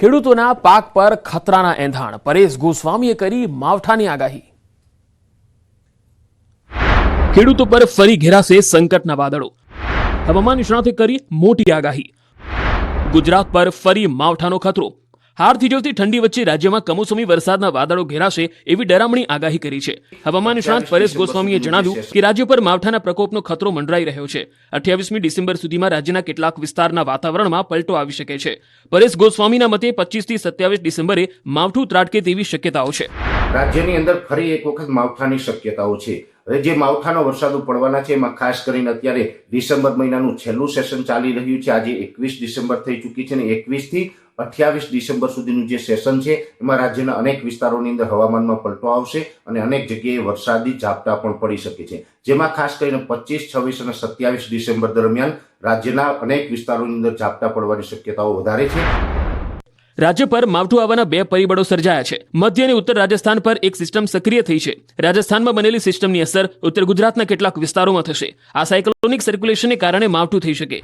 ખેડૂતોના પાક પર ખતરાના એંધાણ. પરેશ ગોસ્વામીએ કરી માવઠાની આગાહી. ખેડૂતો પર ફરી ઘેરાશે સંકટના વાદળો. હવામાન નિષ્ણાતે કરી મોટી આગાહી. ગુજરાત પર ફરી માવઠાનો ખતરો. હાર થીજવતી ઠંડી વચ્ચે રાજ્યમાં કમોસમી વરસાદના વાદળો ઘેરાશે એવી ડરામણી આગાહી કરી છે. હવામાન નિષ્ણાત પરેશ ગોસ્વામીએ જણાવ્યું કે રાજ્ય પર માવઠાના પ્રકોપનો ખતરો મંડરાઈ રહ્યો છે. અઠ્યાવીસમી ડિસેમ્બર સુધીમાં રાજ્યના કેટલાક વિસ્તારના વાતાવરણમાં પલટો આવી શકે છે. પરેશ ગોસ્વામીના મતે પચીસથી સત્યાવીસ ડિસેમ્બરે માવઠું ત્રાટકે તેવી શક્યતાઓ છે. રાજ્યની અંદર ફરી એક વખત માવઠાની શક્યતાઓ છે. હવે જે માવઠાનો વરસાદો પડવાના છે એમાં ખાસ કરીને અત્યારે ડિસેમ્બર મહિનાનું છેલ્લું સેશન ચાલી રહ્યું છે. આજે એકવીસ ડિસેમ્બર થઈ ચૂકી છે ને એકવીસથી અઠ્યાવીસ ડિસેમ્બર સુધીનું જે સેશન છે, એમાં રાજ્યના અનેક વિસ્તારોની અંદર હવામાનમાં પલટો આવશે અને અનેક જગ્યાએ વરસાદી ઝાપટા પણ પડી શકે છે. જેમાં ખાસ કરીને પચીસ, છવ્વીસ અને સત્યાવીસ ડિસેમ્બર દરમિયાન રાજ્યના અનેક વિસ્તારોની અંદર ઝાપટા પડવાની શક્યતાઓ વધારે છે. રાજ્ય પર માવઠું આવવાના બે પરિબળો સર્જાયા છે. મધ્ય અને ઉત્તર રાજસ્થાન પર એક સિસ્ટમ સક્રિય થઈ છે. રાજસ્થાનમાં બનેલી સિસ્ટમની અસર ઉત્તર ગુજરાતના કેટલાક વિસ્તારોમાં થશે. આ સાયક્લોનિક સર્ક્યુલેશનને કારણે માવઠું થઈ શકે.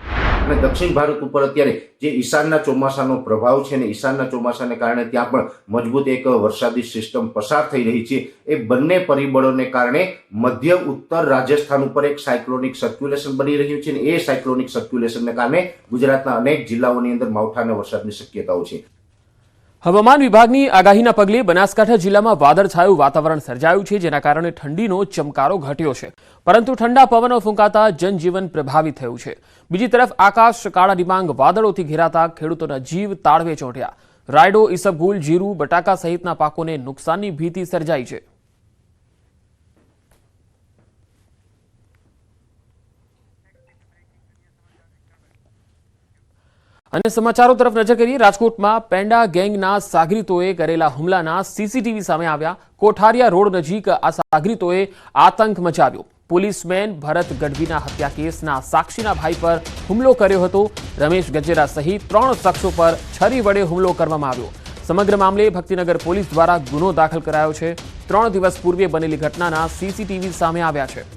અને દક્ષિણ ભારત ઉપર અત્યારે જે ઈશાનના ચોમાસાનો પ્રભાવ છે ને ઈશાનના ચોમાસાને કારણે ત્યાં પણ મજબૂત એક વરસાદી સિસ્ટમ પસાર થઈ રહી છે. એ બંને પરિબળોને કારણે મધ્ય ઉત્તર રાજસ્થાન ઉપર એક સાયક્લોનિક સર્ક્યુલેશન બની રહ્યું છે ને એ સાયક્લોનિક સર્ક્યુલેશનને કારણે ગુજરાતના અનેક જિલ્લાઓની અંદર માવઠાના વરસાદની શક્યતાઓ છે. હવામાન વિભાગની આગાહીના પગલે બનાસકાંઠા જિલ્લામાં વાદળછાયું વાતાવરણ સર્જાયું છે, જેના કારણે ઠંડીનો ચમકારો ઘટ્યો છે. પરંતુ ઠંડા પવનો ફૂંકાતા જનજીવન પ્રભાવિત થયું છે. બીજી તરફ આકાશ કાળા ડિબાંગ વાદળોથી ઘેરાતા ખેડૂતોના જીવ તાળવે ચોંટ્યા. રાયડો, ઈસબગુલ, જીરું, બટાકા સહિતના પાકોને નુકસાનની ભીતિ સર્જાઈ છે. અને સમાચારો તરફ નજર કરીએ, રાજકોટમાં પેન્ડા ગેંગના સાગરીતોએ કરેલા હુમલાના સીસીટીવી સામે આવ્યા. કોઠારિયા રોડ નજીક આ સાગરીતોએ આતંક મચાવ્યો. પોલીસમેન ભરત ગઢવીના હત્યા કેસના સાક્ષીના ભાઈ પર હુમલો કર્યો હતો. રમેશ ગજેરા સહિત ત્રણ શખ્સો પર છરી વડે હુમલો કરવામાં આવ્યો. સમગ્ર મામલે ભક્તિનગર પોલીસ દ્વારા ગુનો દાખલ કરાયો છે. ત્રણ દિવસ પૂર્વે બનેલી ઘટનાના સીસીટીવી સામે આવ્યા છે.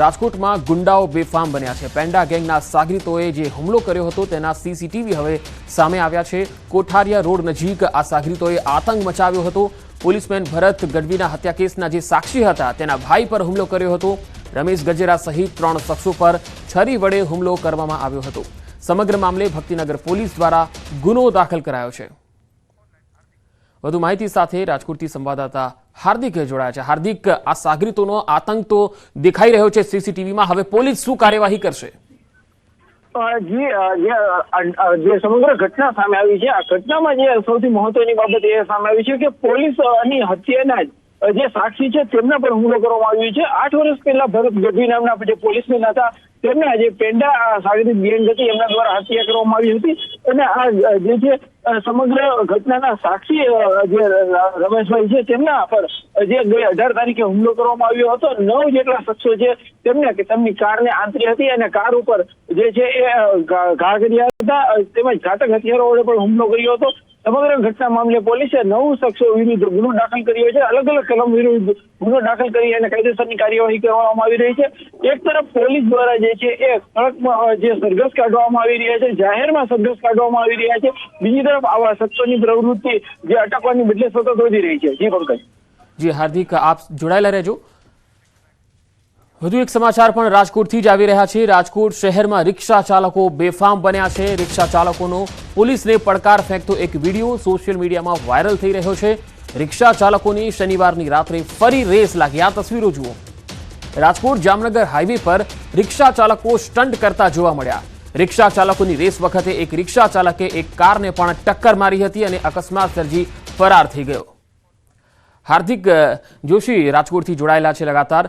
રાજકોટમાં ગુંડાઓ બેફામ બન્યા છે. પેન્ડા ગેંગના સાગરીતોએ જે હુમલો કર્યો હતો તેના સીસીટીવી હવે સામે આવ્યા છે. કોઠારિયા રોડ નજીક આ સાગરીતોએ આતંક મચાવ્યો હતો. પોલીસમેન ભરત ગઢવીના હત્યા કેસના જે સાક્ષી હતા તેના ભાઈ પર હુમલો કર્યો હતો. રમેશ ગજેરા સહિત ત્રણ શખ્સો પર છરી વડે હુમલો કરવામાં આવ્યો હતો. સમગ્ર મામલે ભક્તિનગર પોલીસ દ્વારા ગુનો દાખલ કરાયો છે. વધુ માહિતી સાથે રાજકોટથી સંવાદદાતા હાર્દિક જોડાયા છે. હાર્દિક આ સાગરીતોનો આતંક તો દેખાઈ રહ્યો છે સીસીટીવીમાં. હવે પોલીસ શું કાર્યવાહી કરશે? જી જે સમગ્ર ઘટના સામે આવી છે આ ઘટનામાં જે સૌથી મહત્વની બાબત એ સામે આવી છે કે પોલીસની હત્યાના જ, સાક્ષી છે તેમના પર હુમલો કરવામાં આવ્યો છે. આઠ વર્ષ પહેલા ભરત ગઢવી નામના જે પોલીસમેન હતા તેમને જે પેંડા સાગરી ગેંગ હતી એમના દ્વારા હત્યા કરવામાં આવી હતી. અને આ જે છે સમગ્ર ઘટનાના સાક્ષી જે રમેશભાઈ છે, તેમના પર જે ગઈ અઢાર તારીખે હુમલો કરવામાં આવ્યો હતો, નવ જેટલા શખ્સો છે, તેમને તેમની કારને આંતરી હતી અને કાર ઉપર જે છે એ ઘા કર્યા હતા તેમજ ઘાતક હથિયારો વડે પણ હુમલો કર્યો હતો. સમગ્ર ઘટના મામલે પોલીસે નવ શખ્સો વિરુદ્ધ ગુનો દાખલ કર્યો છે. અલગ અલગ કલમ વિરુદ્ધ ગુનો દાખલ કરી અને કાયદેસરની કાર્યવાહી કરવામાં આવી રહી છે. એક તરફ પોલીસ દ્વારા જે છે એ જે સરઘસ કાઢવામાં આવી રહ્યા છે, જાહેરમાં સરઘસ કાઢવામાં આવી રહ્યા છે. બીજી તરફ આવા શખ્સોની પ્રવૃત્તિ જે અટકવાની બદલે સતત વધી રહી છે. જી પંકજ. જી, હાર્દિક, આપ જોડાયેલા રહેજો. વધુ એક સમાચાર પણ રાજકોટથી જ આવી રહ્યા છે. રાજકોટ શહેરમાં રિક્ષા ચાલકો બેફામ બન્યા છે. રિક્ષા ચાલકોનો પોલીસને પડકાર ફેંકતો એક વીડિયો સોશિયલ મીડિયામાં વાયરલ થઈ રહ્યો છે. રિક્ષા ચાલકોની શનિવારની રાત્રે ફરી રેસ લાગી. આ તસવીરો જુઓ. રાજકોટ જામનગર હાઈવે પર રિક્ષા ચાલકો સ્ટન્ટ કરતા જોવા મળ્યા. રિક્ષા ચાલકોની રેસ વખતે એક રિક્ષા ચાલકે એક કારને પણ ટક્કર મારી હતી અને અકસ્માત સર્જી ફરાર થઈ ગયો. હાર્દિક જોશી રાજકોટથી જોડાયેલા છે લગાતાર.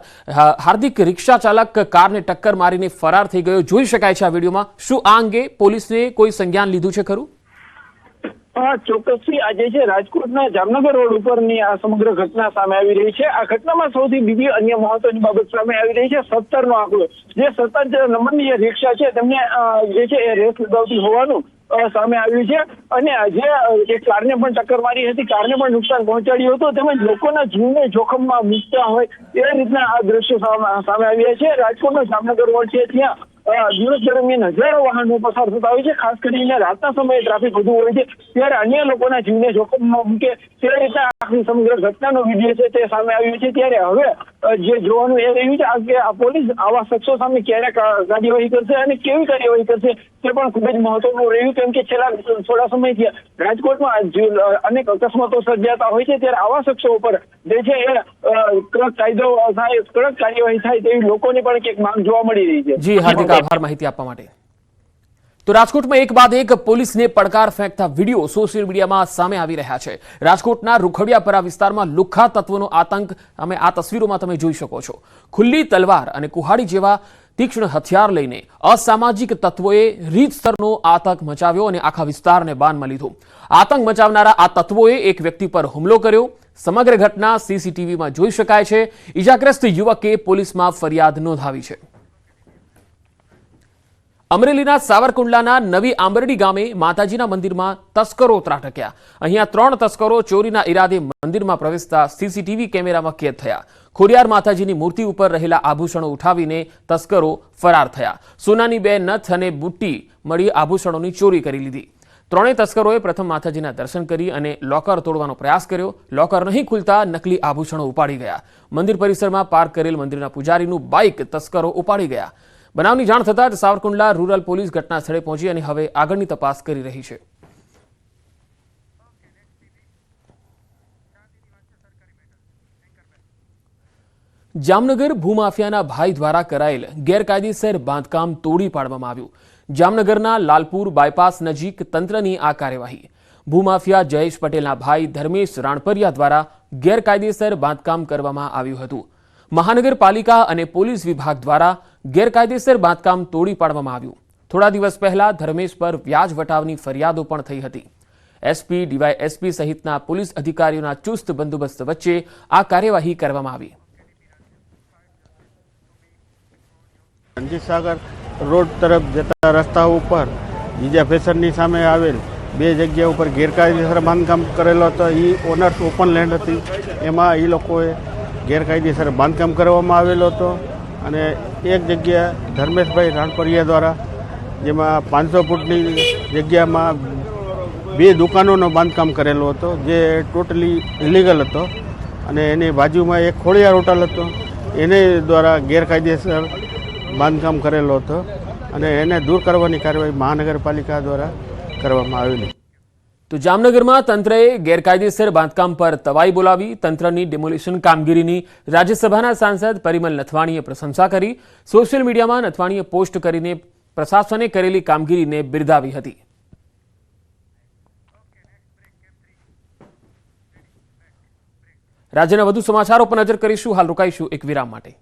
હાર્દિક રિક્ષા ચાલક કારને ટક્કર મારીને ફરાર થઈ ગયો. જોઈ શકાય છે આ વિડીયોમાં. શું આ અંગે પોલીસને કોઈ સંજ્ઞાન લીધું છે ખરું? ચોક્કસથી આજે છે રાજકોટના જામનગર રોડ ઉપરની આ સમગ્ર ઘટના સામે આવી રહી છે. આ ઘટનામાં સૌથી બીજી અન્ય મહત્વની બાબત સામે આવી રહી છે. સત્તર નો આંકડો. જે સત્તર નંબરની જે રિક્ષા છે, તેમને જે છે એ રેસ લગાવતી હોવાનું સામે આવ્યું છે અને જે એક કારને પણ ટક્કર મારી હતી, કારને પણ નુકસાન પહોંચાડ્યું હતું, તેમજ લોકોના જીવને જોખમમાં મૂકતા હોય એ રીતના આ દ્રશ્યો સામે આવ્યા છે. રાજકોટનો જામનગર વોર્ડ છે ત્યાં. દિવસ દરમિયાન હજારો વાહનો પસાર થતા હોય છે. ખાસ કરીને રાતના સમયે ટ્રાફિક વધુ હોય છે. ત્યારે અન્ય લોકોના જીવને જોખમમાં મૂકે તે રીતે આખી સમગ્ર ઘટનાનો વીડિયો છે તે સામે આવ્યો છે. ત્યારે હવે જે જોવાનું એ રહ્યું છે કે આ પોલીસ આવા શખ્સો સામે ક્યારે કાર્યવાહી કરશે અને કેવી કાર્યવાહી કરશે તે પણ ખૂબ જ મહત્વનું રહ્યું. કેમ કે છેલ્લા થોડા સમયથી રાજકોટમાં અનેક અકસ્માતો સર્જાતા હોય છે. ત્યારે આવા શખ્સો ઉપર જે છે એ કડક કાયદો થાય, કડક કાર્યવાહી થાય તેવી લોકોની પણ એક માંગ જોવા મળી રહી છે. આભાર માહિતી આપવા માટે. તો રાજકોટમાં એક બાદ એક પોલીસને પડકાર ફેંકતા વીડિયો સોશિયલ મીડિયામાં સામે આવી રહ્યા છે. રાજકોટના રૂખડિયાપરા વિસ્તારમાં લુખ્ખા તત્વોનો આતંક અમે આ તસવીરોમાં તમે જોઈ શકો છો. ખુલ્લી તલવાર અને કુહાડી જેવા તીક્ષ્ણ હથિયાર લઈને અસામાજિક તત્વોએ રીતસરનો આતંક મચાવ્યો અને આખા વિસ્તારને બાનમાં લીધો. આતંક મચાવનારા આ તત્વોએ એક વ્યક્તિ પર હુમલો કર્યો. સમગ્ર ઘટના સીસીટીવીમાં જોઈ શકાય છે. ઇજાગ્રસ્ત યુવકે પોલીસમાં ફરિયાદ નોંધાવી છે. અમરેલીના સાવરકુંડલાના નવી આંબરડી ગામે માતાજીના મંદિરમાં તસ્કરો ત્રાટક્યા. અહીંયા ત્રણ તસ્કરો ચોરીના ઈરાદે મંદિરમાં પ્રવેશતા સીસીટીવી કેમેરામાં કેદ થયા. ખોરિયાર માતાજીની મૂર્તિ ઉપર રહેલા આભૂષણો ઉઠાવીને તસ્કરો ફરાર થયા. સોનાની બે નથ અને બુટ્ટી મળી આભૂષણોની ચોરી કરી લીધી. ત્રણેય તસ્કરોએ પ્રથમ માતાજીના દર્શન કરી અને લોકર તોડવાનો પ્રયાસ કર્યો. લોકર નહીં ખુલતા નકલી આભૂષણો ઉપાડી ગયા. મંદિર પરિસરમાં પાર્ક કરેલ મંદિરના પૂજારીનું બાઇક તસ્કરો ઉપાડી ગયા. બનાવની જાણ થતાં જ સાવરકુંડલા રૂરલ પોલીસ ઘટના પહોંચી અને હવે આગળની તપાસ કરી રહી છે. જામનગર ભૂમાફિયાના ભાઈ દ્વારા કરાયેલ ગેરકાયદેસર બાંધકામ તોડી પાડવામાં આવ્યું. જામનગરના લાલપુર બાયપાસ નજીક તંત્રની આ કાર્યવાહી. ભૂમાફિયા જયેશ પટેલના ભાઈ ધર્મેશ રાણપરિયા દ્વારા ગેરકાયદેસર બાંધકામ કરવામાં આવ્યું હતું. મહાનગરપાલિકા અને પોલીસ વિભાગ દ્વારા ગેરકાયદેસર બાંધકામ તોડી પાડવામાં આવ્યું. થોડા દિવસ પહેલા ધર્મેશ પર વ્યાજ વટાવની ફરિયાદો પણ થઈ હતી. એસપી ડીવાય એસપી સહિતના પોલીસ અધિકારીઓના ચુસ્ત બંદોબસ્ત વચ્ચે આ કાર્યવાહી કરવામાં આવી. રણજીત સાગર રોડ તરફ જતા રસ્તા ઉપર બીજા ફેશનની સામે આવેલ બે જગ્યા ઉપર ગેરકાયદેસર બાંધકામ કરેલો હતો. એ ઓનર્સ ઓપન લેન્ડ હતી. એમાં એ લોકોએ ગેરકાયદેસર બાંધકામ કરવામાં આવેલો હતો અને એક જગ્યા ધર્મેશભાઈ રાણપરિયા દ્વારા, જેમાં પાંચસો ફૂટની જગ્યામાં બે દુકાનોનો બાંધકામ કરેલો હતો, જે ટોટલી ઇલીગલ હતો અને એની બાજુમાં એક ખોળિયાર હોટલ હતો. એને દ્વારા ગેરકાયદેસર બાંધકામ કરેલો હતો અને એને દૂર કરવાની કાર્યવાહી મહાનગરપાલિકા દ્વારા કરવામાં આવેલી. તો જામનગરમાં તંત્રએ ગેરકાયદેસર બાંધકામ પર તવાઈ બોલાવી તંત્રની ડેમોલિશન કામગીરીની રાજ્યસભાના સાંસદ પરિમલ નથવાણીએ પ્રશંસા કરી. સોશિયલ મીડિયામાં નથવાણીએ પોસ્ટ કરીને પ્રશાસને કરેલી કામગીરીને બિરદાવી હતી. રાજ્યના વધુ સમાચારો પર નજર કરીશું. હાલ રોકાઈશું એક વિરામ માટે.